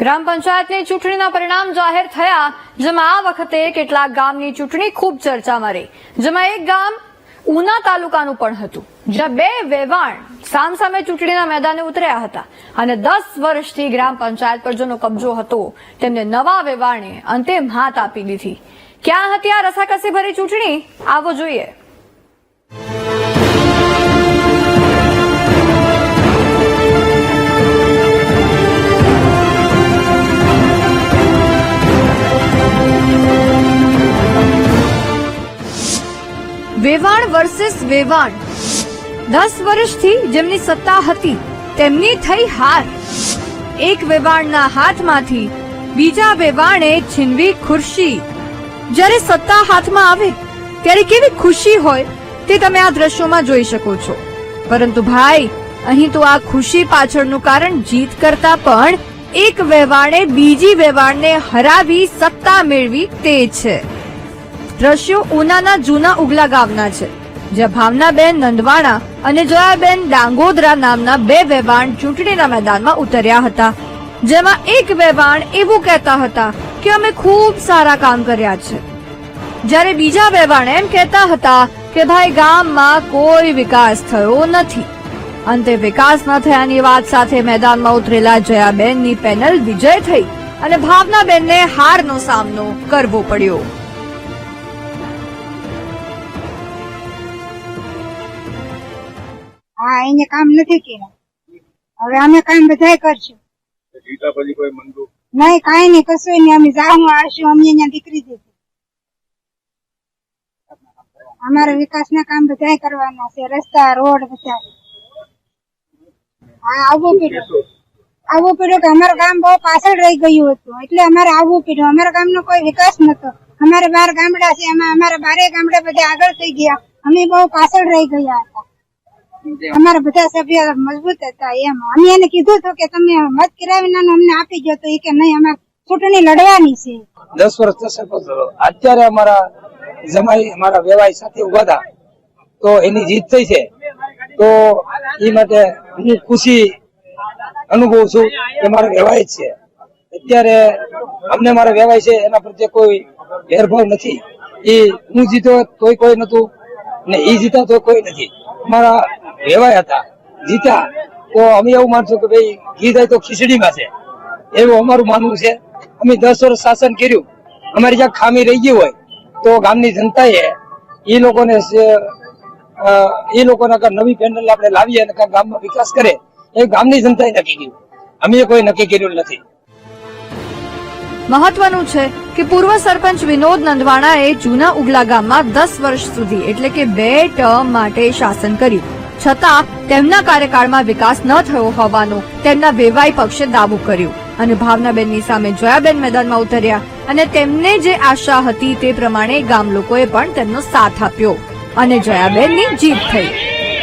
ગ્રામ પંચાયતની ચૂંટણીના પરિણામ જાહેર થયા, જેમાં આ વખતે કેટલાક ગામની ચૂંટણી ખૂબ ચર્ચામાં રહી જેમાં એક ગામ ઉના તાલુકાનું પણ હતું, જ્યાં બે વેવાણ સામસામે ચૂંટણીના મેદાને ઉતર્યા હતા અને દસ વર્ષથી ગ્રામ પંચાયત પર જેનો કબજો હતો, તેમને નવા વેવાણે અંતે હાથ આપી દીધી. ક્યાં હતી આ રસાકસી ભરી ચૂંટણી? આવો જોઈએ. વેવાણ વર્સેસ વેવાણ. દસ વર્ષથી જેમની સત્તા હતી, તેમની થઈ હાર. એક વેવાણના હાથમાંથી બીજા વેવાણે છીનવી ખુરશી. જ્યારે સત્તા હાથમાં આવે, ત્યારે કેવી ખુશી હોય તે તમે આ દ્રશ્યોમાં જોઈ શકો છો. પરંતુ ભાઈ, અહીં તો આ ખુશી પાછળનું કારણ જીત કરતા પણ એક વેવાણે બીજી વેવાણને હરાવી સત્તા મેળવી તે છે. દ્રશ્યો ઉનાના જૂના ઉગલા ગામના છે, જ્યાં ભાવનાબેન નંદવાણા અને જયાબેન ડાંગોદરા નામના બે વેવાણ ચૂંટણીના મેદાનમાં ઉતર્યા હતા, જેમાં એક વેવાણ એવું કહેતા હતા કે અમે ખૂબ સારા કામ કર્યા છે. જ્યારે બીજા વેવાણ એમ કહેતા હતા કે ભાઈ ગામમાં કોઈ વિકાસ થયો નથી. અંતે વિકાસ ન થયાની વાત સાથે મેદાનમાં ઉતરેલા જયાબેનની પેનલ વિજય થઈ અને ભાવનાબેનને હારનો સામનો કરવો પડ્યો. હા એને કામ નથી કર્યા. હવે અમે કામ બધા કરશું. જીતા પછી કોઈ મંદુ નહીં કઈ નહીં કશું નહીં. અમે જાઉં આવશું અમે અહીંયા દીકરી દીધી. અમારે વિકાસના કામ બધા કરવાના છે. રસ્તા રોડ બધા. હા આવવું પડ્યું આવવું પડ્યું કે અમારું ગામ બહુ પાછળ રહી ગયું હતું. એટલે અમારે આવવું પડ્યું અમારા ગામનો કોઈ વિકાસ નતો. અમારે બાર ગામડા છે. એમાં અમારા બારે ગામડા બધા આગળ થઈ ગયા. અમે બહુ પાછળ રહી ગયા હતા. અમારા બધા સભ્ય મજબૂત હતા એમ. અમે એને કીધું હતું કે તમે મત કિરાવીના અમને આપી ગયો તો એ કે નહીં અમારે ચૂંટણી લડવાની છે. દસ વર્ષ અત્યારે અમારા જમાઈ અમારા વેવાય સાથે ઊભા હતા. તો એની જીત થઈ છે. તો એ માટે હું ખુશી અનુભવું છું કે મારો વેવાય છે. અત્યારે અમને મારો વેવાય છે એના પ્રત્યે કોઈ ભેરભાવ નથી. એ હું જીતો તોય કોઈ નતું ને એ જીતા તો કોઈ નથી. અમારા વેવાય હતા. જીતા તો અમે એવું માનશું કે ભાઈ ઘી થાય તો ખીચડીમાં છે. એવું અમારું માનવું છે. અમે દસ વર્ષ શાસન કર્યું. અમારી જ્યાં ખામી રહી ગઈ હોય, તો ગામની જનતાએ એ લોકોને એ લોકોને નવી પેનલ આપણે લાવીએ અને ગામમાં વિકાસ કરે, એ ગામની જનતાએ નક્કી કર્યું. અમે કોઈ નક્કી કર્યું નથી. મહત્વનું છે કે પૂર્વ સરપંચ વિનોદ નંદવાણાએ જૂના ઉગલા ગામમાં દસ વર્ષ સુધી, એટલે કે બે ટર્મ માટે શાસન કર્યું. છતાં, તેમના કાર્યકાળમાં વિકાસ ન થયો હોવાનું તેમના વેવાઈ પક્ષે દાવો કર્યું અને ભાવનાબેનની સામે જયાબેન મેદાનમાં ઉતર્યા અને તેમને જે આશા હતી તે પ્રમાણે ગામ લોકોએ પણ તેમનો સાથ આપ્યો અને જયાબેનની જીત થઈ.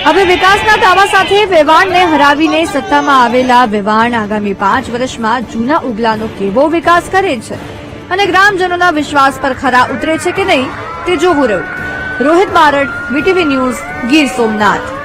હવે વિકાસના દાવા સાથે વેવાણને હરાવીને સત્તામાં આવેલા વેવાણ આગામી પાંચ વર્ષમાં જૂના ઉગલાનો કેવો વિકાસ કરે છે? અને ગ્રામજનોના વિશ્વાસ પર ખરા ઉતરે છે કે નહીં તે જોવું રહ્યું. Rohit Barad, VTV news, Gir Somnath.